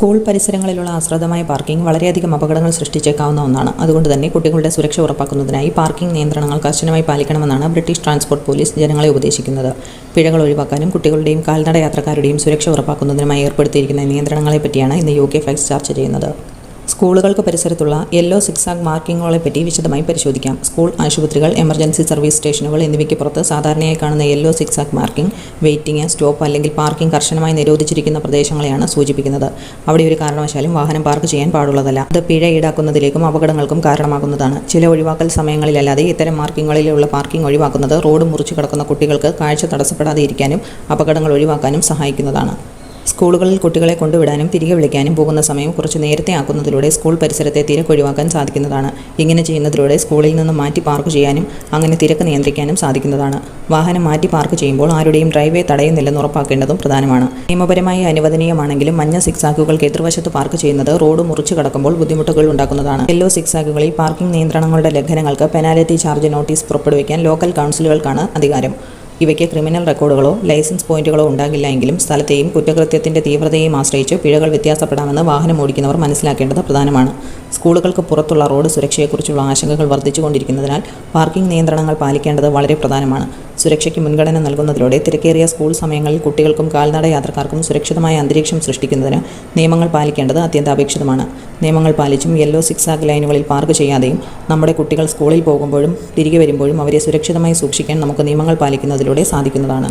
School പരിസരങ്ങളിലുള്ള ആശ്രിതമായ parking വളരെയധികം അപകടങ്ങൾ സൃഷ്ടിച്ചേക്കാവുന്ന ഒന്നാണ്. അതുകൊണ്ട് തന്നെ കുട്ടികളുടെ സുരക്ഷ ഉറപ്പാക്കുന്നതിനായി പാർക്കിംഗ് നിയന്ത്രണങ്ങൾ കർശനമായി പാലിക്കണമെന്നാണ് ബ്രിട്ടീഷ് ട്രാൻസ്പോർട്ട് പോലീസ് ജനങ്ങളെ ഉപദേശിക്കുന്നത്. പിഴകൾ ഒഴിവാക്കാനും കുട്ടികളുടെയും കാൽനട യാത്രക്കാരുടെയും സുരക്ഷ ഉറപ്പാക്കുന്നതിനുമായി ഏർപ്പെടുത്തിയിരിക്കുന്ന നിയന്ത്രണങ്ങളെപ്പറ്റിയാണ് ഇന്ന് യു കെ ഫാക്സ് ചർച്ച ചെയ്യുന്നത്. സ്കൂളുകൾക്ക് പരിസരത്തുള്ള യെല്ലോ സിക്സാഗ് മാർക്കിങ്ങുകളെ പറ്റി വിശദമായി പരിശോധിക്കാം. സ്കൂൾ ആശുപത്രികൾ എമർജൻസി സർവീസ് സ്റ്റേഷനുകൾ എന്നിവയ്ക്ക് പുറത്ത് സാധാരണയായി കാണുന്ന yellow zigzag marking waiting stop അല്ലെങ്കിൽ പാർക്കിംഗ് കർശനമായി നിരോധിച്ചിരിക്കുന്ന പ്രദേശങ്ങളെയാണ് സൂചിപ്പിക്കുന്നത്. അവിടെ ഒരു കാരണവശാലും വാഹനം പാർക്ക് ചെയ്യാൻ പാടുള്ളതല്ല. അത് പിഴ ഈടാക്കുന്നതിലേക്കും അപകടങ്ങൾക്കും കാരണമാകുന്നതാണ്. ചില ഒഴിവാക്കൽ സമയങ്ങളിലല്ലാതെ ഇത്തരം മാർക്കിങ്ങുകളിലുള്ള പാർക്കിംഗ് ഒഴിവാക്കുന്നത് റോഡ് മുറിച്ചു കിടക്കുന്ന കുട്ടികൾക്ക് കാഴ്ച തടസ്സപ്പെടാതെ ഇരിക്കാനും അപകടങ്ങൾ ഒഴിവാക്കാനും സഹായിക്കുന്നതാണ്. സ്കൂളുകളിൽ കുട്ടികളെ കൊണ്ടുവിടാനും തിരികെ വിളിക്കാനും പോകുന്ന സമയം കുറച്ച് നേരത്തെ ആക്കുന്നതിലൂടെ സ്കൂൾ പരിസരത്തെ തിരക്ക് ഒഴിവാക്കാൻ സാധിക്കുന്നതാണ്. ഇങ്ങനെ ചെയ്യുന്നതിലൂടെ സ്കൂളിൽ നിന്ന് മാറ്റി പാർക്ക് ചെയ്യാനും അങ്ങനെ തിരക്ക് നിയന്ത്രിക്കാനും സാധിക്കുന്നതാണ്. വാഹനം മാറ്റി പാർക്ക് ചെയ്യുമ്പോൾ ആരുടെയും ഡ്രൈവേ തടയുന്നില്ലെന്ന് ഉറപ്പാക്കേണ്ടതും പ്രധാനമാണ്. നിയമപരമായി അനുവദനീയമാണെങ്കിലും മഞ്ഞ സിക്സാക്കുകൾക്ക് എതിർവശത്ത് പാർക്ക് ചെയ്യുന്നത് റോഡ് മുറിച്ചു കടക്കുമ്പോൾ ബുദ്ധിമുട്ടുകൾ ഉണ്ടാക്കുന്നതാണ്. യെല്ലോ സിക്സാക്കുകളിൽ പാർക്കിംഗ് നിയന്ത്രണങ്ങളുടെ ലംഘനങ്ങൾക്ക് പെനാൽറ്റി ചാർജ് നോട്ടീസ് പുറപ്പെടുവിക്കാൻ ലോക്കൽ കൗൺസിലുകൾക്കാണ് അധികാരം. ഇവയ്ക്ക് ക്രിമിനൽ റെക്കോർഡുകളോ ലൈസൻസ് പോയിന്റുകളോ ഉണ്ടാകില്ല എങ്കിലും സ്ഥലത്തെയും കുറ്റകൃത്യത്തിന്റെ തീവ്രതയെയും ആശ്രയിച്ച് പിഴകൾ വ്യത്യാസപ്പെടാമെന്ന് വാഹനം ഓടിക്കുന്നവർ മനസ്സിലാക്കേണ്ടത് പ്രധാനമാണ്. സ്കൂളുകൾക്ക് പുറത്തുള്ള റോഡ് സുരക്ഷയെക്കുറിച്ചുള്ള ആശങ്കകൾ വർദ്ധിച്ചുകൊണ്ടിരിക്കുന്നതിനാൽ പാർക്കിംഗ് നിയന്ത്രണങ്ങൾ പാലിക്കേണ്ടത് വളരെ പ്രധാനമാണ്. സുരക്ഷയ്ക്ക് മുൻഗണന നൽകുന്നതിലൂടെ തിരക്കേറിയ സ്കൂൾ സമയങ്ങളിൽ കുട്ടികൾക്കും കാൽനട യാത്രക്കാർക്കും സുരക്ഷിതമായ അന്തരീക്ഷം സൃഷ്ടിക്കുന്നതിന് നിയമങ്ങൾ പാലിക്കേണ്ടത് അത്യന്താപേക്ഷിതമാണ്. നിയമങ്ങൾ പാലിച്ചും യെല്ലോ സിക്സാഗ് ലൈനുകളിൽ പാർക്ക് ചെയ്യാതെയും നമ്മുടെ കുട്ടികൾ സ്കൂളിൽ പോകുമ്പോഴും തിരികെ വരുമ്പോഴും അവരെ സുരക്ഷിതമായി സൂക്ഷിക്കാൻ നമുക്ക് നിയമങ്ങൾ പാലിക്കുന്നതിലൂടെ സാധിക്കുന്നതാണ്.